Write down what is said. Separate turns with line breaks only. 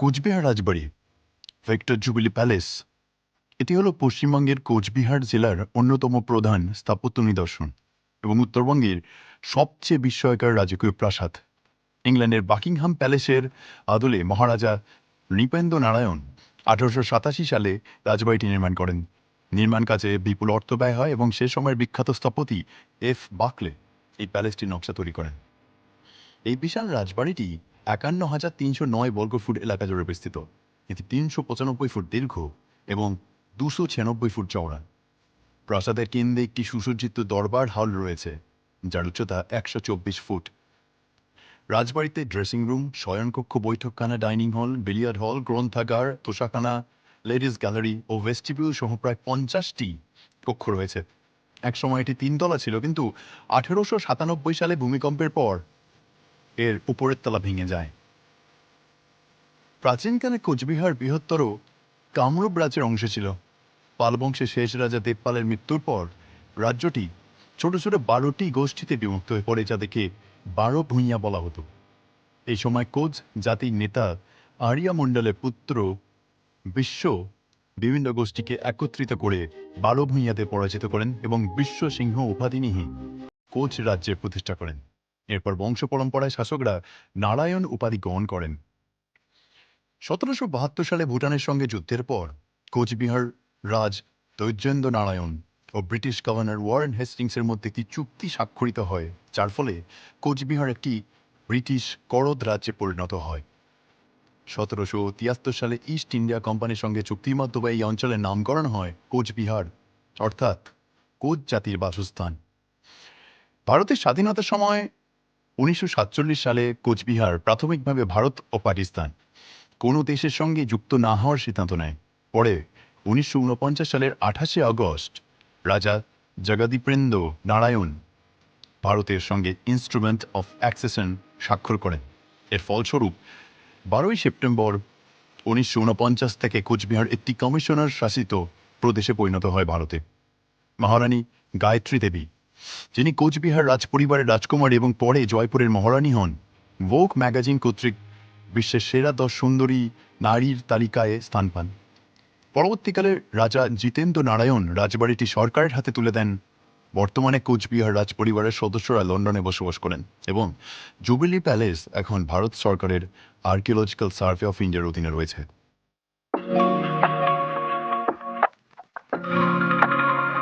কোচবিহার রাজবাড়ি, Victor Jubilee Palace. এটি হলো পশ্চিমবঙ্গের কোচবিহার জেলার অন্যতম প্রধান স্থাপত্য নিদর্শন এবং উত্তরবঙ্গের সবচেয়ে বিস্ময়কর রাজকীয় প্রাসাদ। ইংল্যান্ডের বাকিংহাম প্যালেসের আদলে মহারাজা নৃপেন্দ্র নারায়ণ আঠারোশো সাতাশি সালে রাজবাড়িটি নির্মাণ করেন। নির্মাণ কাজে বিপুল অর্থ ব্যয় হয় এবং সে সময়ের বিখ্যাত স্থপতি এফ বাকলে এই প্যালেসটির নকশা তৈরি করেন। এই বিশাল রাজবাড়িটি একান্ন হাজার তিনশো নয় বর্গফুট এলাকা জুড়ে বিস্তৃত এটি তিনশো পঁচানব্বই ফুট দীর্ঘ এবং দুশো ছিয়ানব্বই ফুট চওড়া। প্রাসাদের কেন্দ্রে একটি সুসজ্জিত দরবার হল রয়েছে, যার উচ্চতা একশো চব্বিশ ফুট। রাজবাড়িতে ড্রেসিং রুম, শয়নকক্ষ, বৈঠকখানা, ডাইনিং হল, বিলিয়ার্ড হল, গ্রন্থাগার, তোষাখানা, লেডিস গ্যালারি ও ভেস্টিবিউল সহ প্রায় পঞ্চাশটি কক্ষ রয়েছে। একসময় এটি তিনতলা ছিল, কিন্তু আঠেরোশো সাতানব্বই সালে ভূমিকম্পের পর এর উপরের তলা ভেঙে যায়। প্রাচীনকালে কোচবিহার বৃহত্তর কামরূপ রাজ্যের অংশ ছিল। পাল বংশের শেষ রাজা দেবপালের মৃত্যুর পর রাজ্যটি ছোট ছোট বারোটি গোষ্ঠীতে বিভক্ত হয়ে পড়ে যাদেরকে বারো ভূঁইয়া বলা হতো। এই সময় কোচ জাতির নেতা আরিয়া মণ্ডলের পুত্র বিশ্ব বিভিন্ন গোষ্ঠীকে একত্রিত করে বারো ভূঁইয়াতে পরাজিত করেন এবং বিশ্ব সিংহ উপাধি নিয়ে কোচ রাজ্যের প্রতিষ্ঠা করেন। এরপর বংশ পরম্পরায় শাসকরা নারায়ণ উপাধি গ্রহণ করেন। সতেরোশো বাহাত্তর সালে ভুটানের সঙ্গে যুদ্ধের পর কোচবিহার রাজ দৈজেন্দ্র নারায়ণ ও ব্রিটিশ গভর্নর ওয়ারেন হেস্টিংসের মধ্যে একটি চুক্তি স্বাক্ষরিত হয়, যার ফলে কোচবিহার একটি ব্রিটিশ করদ রাজ্যে পরিণত হয়। সতেরোশো তিয়াত্তর সালে ইস্ট ইন্ডিয়া কোম্পানির সঙ্গে চুক্তির মাধ্যমে এই অঞ্চলের নামকরণ হয় কোচবিহার, অর্থাৎ কোচ জাতির বাসস্থান। ভারতের স্বাধীনতার সময় উনিশশো সাতচল্লিশ সালে কোচবিহার প্রাথমিকভাবে ভারত ও পাকিস্তান। কোনো দেশের সঙ্গে যুক্ত না হওয়ার সিদ্ধান্ত নেয়। পরে উনিশশো উনপঞ্চাশ সালের আঠাশে আগস্ট রাজা জগদীপেন্দ্র নারায়ণ ভারতের সঙ্গে ইনস্ট্রুমেন্ট অফ অ্যাক্সেশন স্বাক্ষর করেন। এর ফলস্বরূপ বারোই সেপ্টেম্বর উনিশশো উনপঞ্চাশ থেকে কোচবিহার একটি কমিশনার শাসিত প্রদেশে পরিণত হয় ভারতে। মহারানী গায়ত্রী দেবী। যিনি কোচবিহার রাজপরিবারের রাজকুমারী এবং পরে জয়পুরের মহারানী হন, ভোগ ম্যাগাজিন কর্তৃক বিশ্বের সেরা দশ সুন্দরী নারীর তালিকায় স্থান পান। পরবর্তীকালে রাজা জিতেন্দ্র নারায়ণ রাজবাড়িটি সরকারের হাতে তুলে দেন। বর্তমানে কোচবিহার রাজপরিবারের সদস্যরা লন্ডনে বসবাস করেন এবং জুবিলি প্যালেস এখন ভারত সরকারের আর্কিওলজিক্যাল সার্ভে অফ ইন্ডিয়ার অধীনে রয়েছে।